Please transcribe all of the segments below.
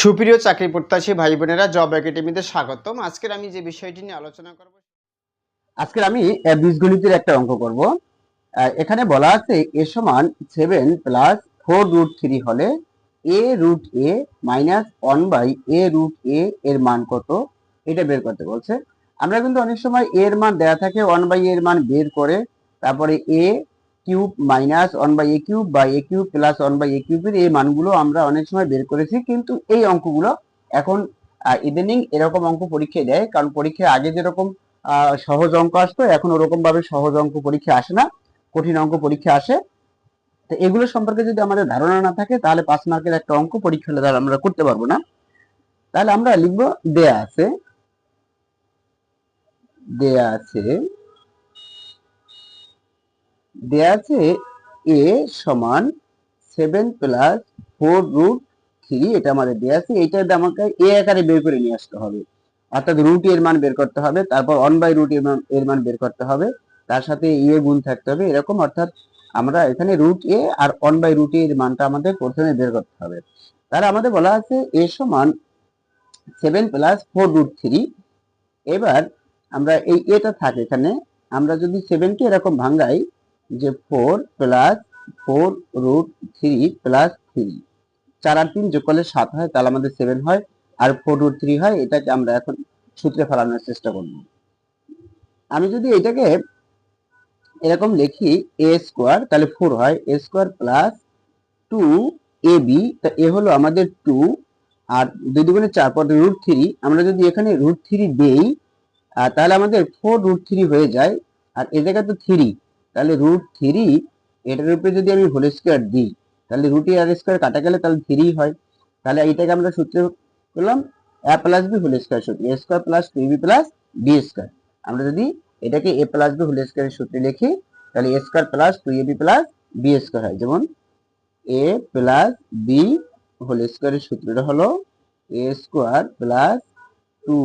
সুপ্রিয় চাকরি প্রত্যাশী ভাই বোনেরা, জব একাডেমিতে স্বাগতম। আজকের আমি যে বিষয়টি নিয়ে আলোচনা করব আজকে আমি বীজগণিতের একটা অঙ্ক করব। এখানে বলা আছে এ সমান seven plus four root three হলে A root A minus one by A root A এর মান কত? এটা বের করতে বলছে। আমরা কিন্তু অনেক সময় এর মান দেয়া থাকে ওয়ান বাই এর মান বের করে, তারপরে A cube minus one by A cube বা A cube plus one by A কিউবের এই মানগুলো আমরা অনেক সময় বের করেছি, কিন্তু এই অঙ্কগুলো এখন ইদানিং এরকম অঙ্ক পরীক্ষায় দেয়, কারণ পরীক্ষায় আগে যেরকম সহজ অঙ্ক আসতো, এখন ওরকম ভাবে সহজ অঙ্ক পরীক্ষা আসে না, কঠিন অঙ্ক পরীক্ষা আসে। তো এগুলো সম্পর্কে যদি আমাদের ধারণা না থাকে, তাহলে পাঁচ মার্কের একটা অঙ্ক পরীক্ষা হলে আমরা করতে পারব না। তাহলে আমরা লিখব, দেয়া আছে দেয়া আছে দেয়া আছে এ সমান seven plus four root three এটা আমাদের দেয়া আছে। এইটা আমাকে এ আকারে বের করে নিয়ে আসতে হবে। অর্থাৎ রুট এর মান বের করতে হবে, তারপর ওয়ান বাই রুট এর মান বের করতে হবে। তার সাথে এ গুণ থাকতে হবে, এরকম। অর্থাৎ আমরা এখানে রুট এ আর ওয়ান বাই রুট এর মানটা আমাদের প্রথমে বের করতে হবে। তাহলে আমাদের বলা আছে এ সমান seven plus four root three এবার আমরা এই এটা থাকে এখানে। আমরা যদি সেভেনকে এরকম ভাঙ্গাই যে four plus four root three plus three চার আর তিন যোগ করলে সাত হয়, তাহলে আমাদের সেভেন হয়। আর ফোর রুট থ্রি হয়, এটাকে আমরা এখন সূত্রে ফেলানোর চেষ্টা করব। আমি যদি এটাকে এরকম লিখি এ স্কোয়ার তাহলে ফোর হয়। A square plus two A B তা এ হলো আমাদের টু আর দুই দুগুণে চার পর রুট থ্রি আমরা যদি এখানে রুট থ্রি দেই তাহলে আমাদের ফোর রুট থ্রি হয়ে যায়। আর এ জায়গায় তো থ্রি তাহলে রুট থ্রি এটার উপরে যদি আমি হোল স্কোয়ার দিই, তাহলে রুট আর স্কোয়ার কাটা গেলে তাহলে থ্রি হয়। তাহলে এটাকে আমরা সূত্রে করলাম A plus B whole square সূত্র A square plus two B plus B square আমরা যদি এটাকে এ প্লাস বি হোল স্কোয়ারের সূত্রে লিখি, তাহলে A square plus two A B plus B square হয়। যেমন এ প্লাস বি হোল স্কোয়ারের সূত্রটা হলো A square plus two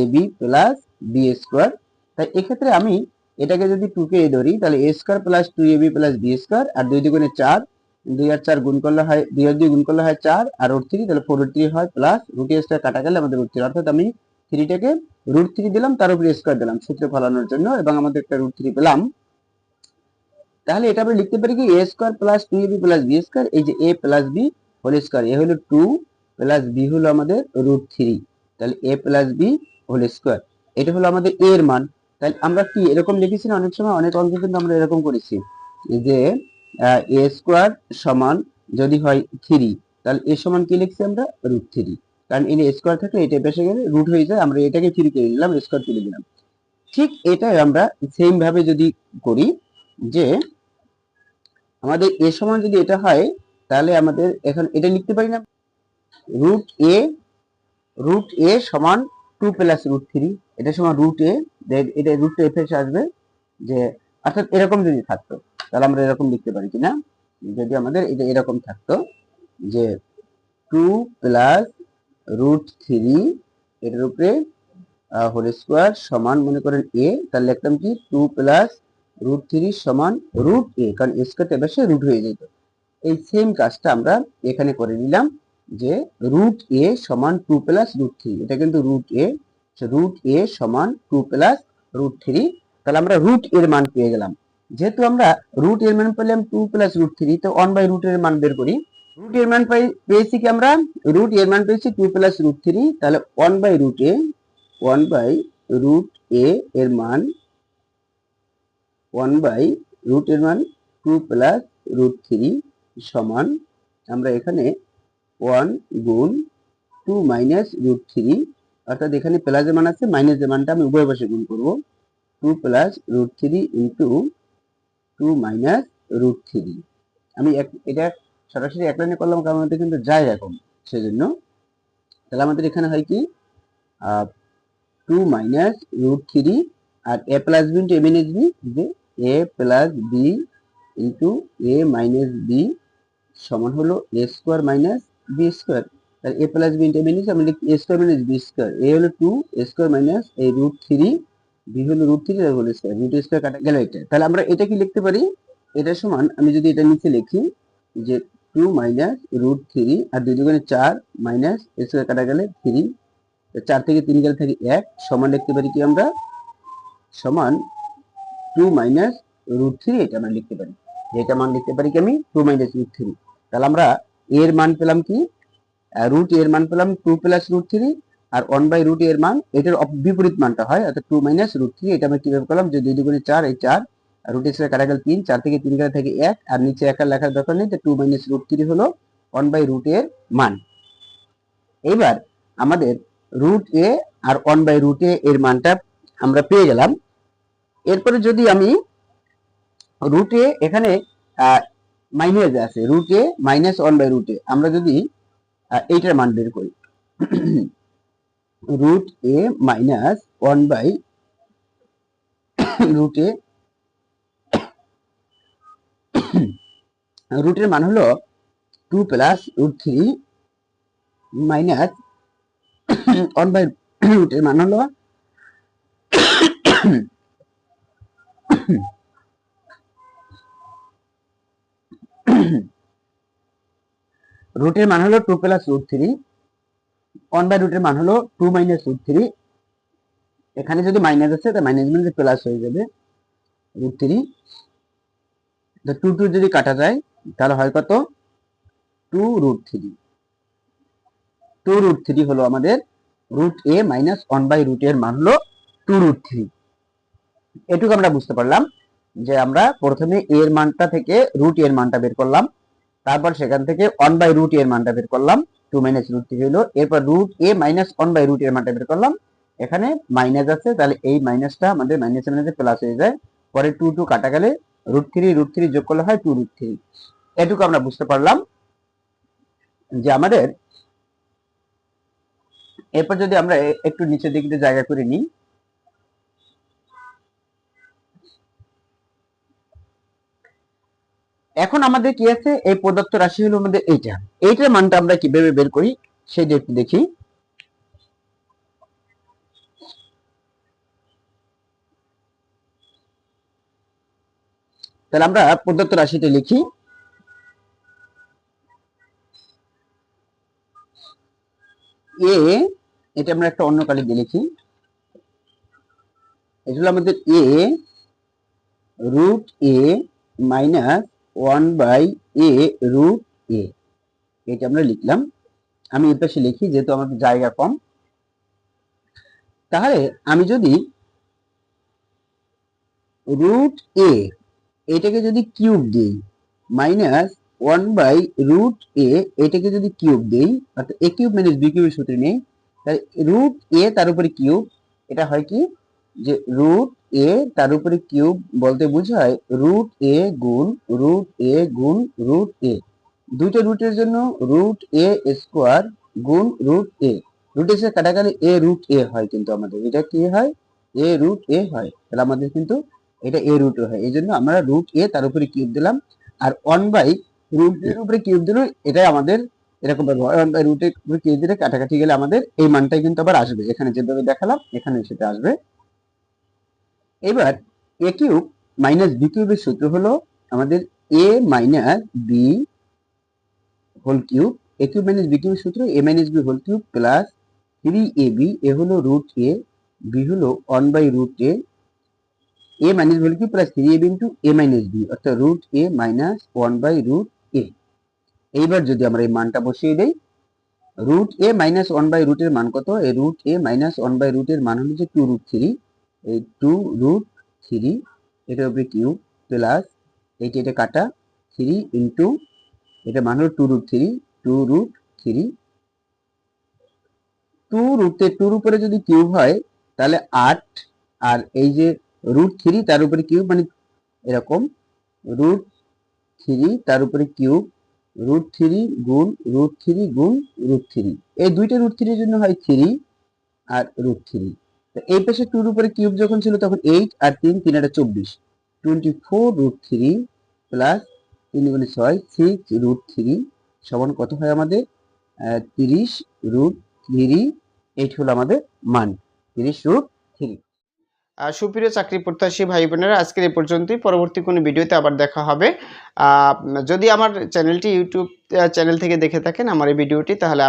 A B plus B square তাই এক্ষেত্রে আমি এটাকে যদি টু কে ধরি, তাহলে A square plus two A B plus B square আর দুই দুগুণে চার, দুই আর চার গুণ করলে হয়, দুই আর দুই গুণ করলে হয় চার, আর রুট থ্রি তাহলে ফোর রুট থ্রি হয় প্লাস রুট এ স্কোয়ার কাটা গেলে আমাদের রুট থ্রি অর্থাৎ আমি থ্রিটাকে রুট থ্রি দিলাম, তার উপরে স্কোয়ার দিলাম, সূত্রে ফলানোর জন্য, এবং আমাদের একটা রুট থ্রি পেলাম। তাহলে এটা আমরা লিখতে পারি কি A square plus two A B plus B square এই যে A plus B whole square A হলো টু প্লাস বি হলো আমাদের রুট থ্রি তাহলে A plus B whole square এটা হলো আমাদের এ এর মান। তাহলে আমরা কি এরকম লিখেছি না? অনেক সময় অনেক অঙ্কে কিন্তু আমরা এরকম করেছি যে এ স্কোয়ার সমান যদি হয় থ্রি তাহলে এ সমান কি লিখছি আমরা? রুট থ্রি কারণ এনে স্কোয়ার থাকলে এটা বেসে গেলে রুট হয়ে যায়, আমরা এটাকে থ্রি করে দিলাম স্কোয়ার তুলে দিলাম। ঠিক এটাই আমরা সেম ভাবে যদি করি যে, আমাদের এ সমান যদি এটা হয়, তাহলে আমাদের এখন এটা লিখতে পারি না? রুট এ রুট এ সমান টু প্লাস রুট থ্রি এটা সময় রুট এ এটা রুট এফ এসে আসবে যে, অর্থাৎ এরকম যদি থাকতো, তাহলে আমরা এরকম লিখতে পারি কিনা যদি আমাদের এটা এরকম থাকতো, যে টু প্লাস রুট থ্রি এটার উপরে হোল স্কোয়ার সমান মনে করেন এ তাহলে লিখতাম কি? টু প্লাস রুট থ্রি সমান রুট এ কারণ স্কোয়ারটা বেশি রুট হয়ে যেত। এই সেম কাজটা আমরা এখানে করে নিলাম। যে রুট এ সমান টু প্লাস রুট থ্রি এটা কিন্তু রুট এ রুট এ সমান টু প্লাস রুট থ্রি তাহলে আমরা রুট এর মান পেয়ে গেলাম। যেহেতু আমরা রুট এর মান পেলাম টু প্লাস রুট থ্রি তো ওয়ান বাই রুট এর মান বের করি। রুট এর মান পেয়েছি কি আমরা? রুট এর মান পেয়েছি টু প্লাস রুট থ্রি তাহলে one by root A one by root A এর মান ওয়ান বাই রুট এর মান টু প্লাস রুট থ্রি সমান। আমরা এখানে ওয়ান গুণ টু মাইনাস রুট থ্রি, অর্থাৎ এখানে প্লাস মান আছে মাইনাস মানটা আমি উভয় পাশে গুণ করব। Two plus root three into two minus root three. আমি এটা সরাসরি এক লাইনে করলাম, কারণ আমাদের কিন্তু যায় এরকম সেজন্য। তাহলে আমাদের এখানে হয় কি? Two minus root three, R A plus B into A minus B যে? A plus B into A minus B সমান হলো A square minus B square তাহলে A plus B into minus আমি লিখি A square minus B square A হলো two এ square minus এই root three B হলো root three আর whole square root square কাটা গেল এটা। তাহলে আমরা এটা কি লিখতে পারি? এটা সমান, আমি যদি এটা নিচে লিখি যে টু মাইনাস রুট থ্রি আর দুই দুগুণে চার মাইনাস স্কোয়ার কাটা গেলে থ্রি চার থেকে তিন গেলে থাকে এক, সমান লিখতে পারি কি আমরা? সমান টু মাইনাস রুট থ্রি এটা আমরা লিখতে পারি। এটা মান লিখতে পারি কি আমি? টু মাইনাস রুট থ্রি তাহলে আমরা এর মান পেলাম কি? রুট এর মান পেলাম টু প্লাস রুট থ্রি আর ওয়ান বাই রুট এর মান, এটার বিপরীত মানটা হয়, অর্থাৎ টু মাইনাস রুট থ্রি এটা আমরা কীভাবে করলাম? যে দুই দুগুণে চার, এই চার রুট এক্স কাটা গেল তিন, চার থেকে তিন গেলে থেকে এক, আর নিচে একা লেখার দরকার নেই টু মাইনাস রুট থ্রি হলো ওয়ান বাই রুট এর মান। এবার আমাদের রুট এ আর ওয়ান বাই রুট এ এর মানটা আমরা পেয়ে গেলাম। এরপরে যদি আমি রুট এ এখানে মাইনাস আছে root A minus one by root আমরা যদি এইটার মান বের করি। Root A minus one by root A রুটের মান হলো two plus root three minus one by রুটের মান হলো রুটের মান হলো two plus root three one by রুটের মান হলো টু মাইনাস রুট থ্রি এখানে যদি মাইনাস আছে তাহলে মাইনাস মানে প্লাস হয়ে যাবে রুট থ্রি তো টু টু যদি কাটা যায়, তাহলে হয় কত? Two root three two root three হলো আমাদের root A minus one by root এর মান হলো টু রুট থ্রি এটুকু আমরা বুঝতে পারলাম। যে আমরা প্রথমে এ এর মানটা থেকে রুট এর মানটা বের করলাম, তারপর সেখান থেকে ওয়ান বাই রুট এর মানটা বের করলাম টু মাইনাস রুট থ্রি হলো এরপর root A minus one by root এর মানটা বের করলাম, এখানে মাইনাস আছে, তাহলে এই মাইনাসটা আমাদের মাইনাস মাইনাসে প্লাস হয়ে যায়, পরে টু টু কাটা গেলে রুট থ্রি রুট থ্রি যোগ করলে হয় টু রুট থ্রি এটুকু আমরা বুঝতে পারলাম যে আমাদের, এরপর যদি আমরা একটু নিচের দিকে জায়গা করে নিই এখন আমাদের কি আছে? এই প্রদত্ত রাশি হলো আমাদের এইটা। এইটার মানটা আমরা কীভাবে বের করি? সেটা একটু দেখি। তাহলে আমরা প্রদত্ত রাশিটা লিখি। এ এটা আমরা একটা অন্য কালি দিয়ে লিখি। এটা হলো আমাদের A root A minus one by A root A. এটা আমরা লিখলাম। আমি এর পাশে লিখি, যেহেতু আমাদের জায়গা কম। তাহলে আমি যদি রুট এ, এটাকে যদি কিউব দিই, minus one by root A, এটাকে যদি কিউব দিই, অর্থাৎ এ কিউব মাইনাস বি কিউবের সূত্রে নেই, তাহলে রুট এ তার উপরে কিউব, এটা হয় কি? যে রুট এ, তার উপরে কিউব বলতে বোঝায় রুট এ গুণ, রুট এ গুণ, রুট এ। দুটো রুটের জন্য রুট এ স্কোয়ার গুণ রুট এ। রুট এসে কাটা গেলে এ রুট এ হয় কিন্তু আমাদের। এটা কি হয়? এ রুট এ হয়। তাহলে আমাদের কিন্তু এটা এ রুট হয়। এই জন্য আমরা রুট এ, তার উপরে কিউব দিলাম। আর ওয়ান বাই রুট এর উপরে কিউব দিলে এটাই আমাদের এরকম ওয়ান বাই রুট এর উপরে কিউব দিলে কাটাকাটি গেলে আমাদের এই মানটাই কিন্তু আবার আসবে। এখানে যেভাবে দেখালাম, এখানে সেটা আসবে। এবার এ কিউব মাইনাস বি কিউবের সূত্র হলো আমাদের A minus B whole cube A cube minus B কিউবের সূত্র A minus B whole cube plus three A B A হলো রুট এ বি হলো one by root A A minus B whole cube plus three A B into A minus B অর্থাৎ root A minus one by root A এইবার যদি আমরা এই মানটা বসিয়ে দেই root A minus one by রুটের মান কত? এই root A minus one by রুটের মান হলো যে টু রুট থ্রি এই টু রুট থ্রি এটার উপরে কিউব প্লাস এইটা এটা কাটা থ্রি ইন্টু এটা মান two root three two root three two রুটে টুর উপরে যদি কিউব হয়, তাহলে আট, আর এই যে রুট থ্রি তার উপরে কিউব মানে এরকম রুট থ্রি তার উপরে কিউব রুট থ্রি গুণ রুট থ্রি গুণ রুট থ্রি এই দুইটা রুট থ্রির জন্য হয় থ্রি আর রুট থ্রি এই পাশে টুর উপরে কিউব যখন ছিল তখন এইট আর তিন তিন একটা চব্বিশ। Twenty four root three plus তিন গুণে ছয় সিক্স রুট থ্রি সমান কত হয় আমাদের? তিরিশ রুট থ্রি এইট হলো আমাদের মান। তিরিশ রুট থ্রি সুপ্রিয় চাকরি প্রত্যাশী ভাই বোনেরা, আজকের এই পর্যন্তই। পরবর্তী কোনো ভিডিওতে আবার দেখা হবে। যদি আমার চ্যানেলটি ইউটিউব চ্যানেল থেকে দেখে থাকেন আমার এই ভিডিওটি, তাহলে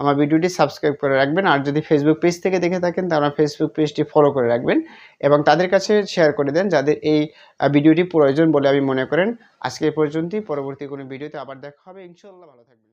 আমার ভিডিওটি সাবস্ক্রাইব করে রাখবেন। আর যদি ফেসবুক পেজ থেকে দেখে থাকেন আমার ফেসবুক পেজটি ফলো করে রাখবেন এবং তাদের কাছে শেয়ার করে দেন যাদের এই ভিডিওটি প্রয়োজন বলে আমি মনে করেন। আজকে পর্যন্তই। পরবর্তী কোনো ভিডিওতে আবার দেখা হবে। ইনশাল্লাহ ভালো থাকবেন।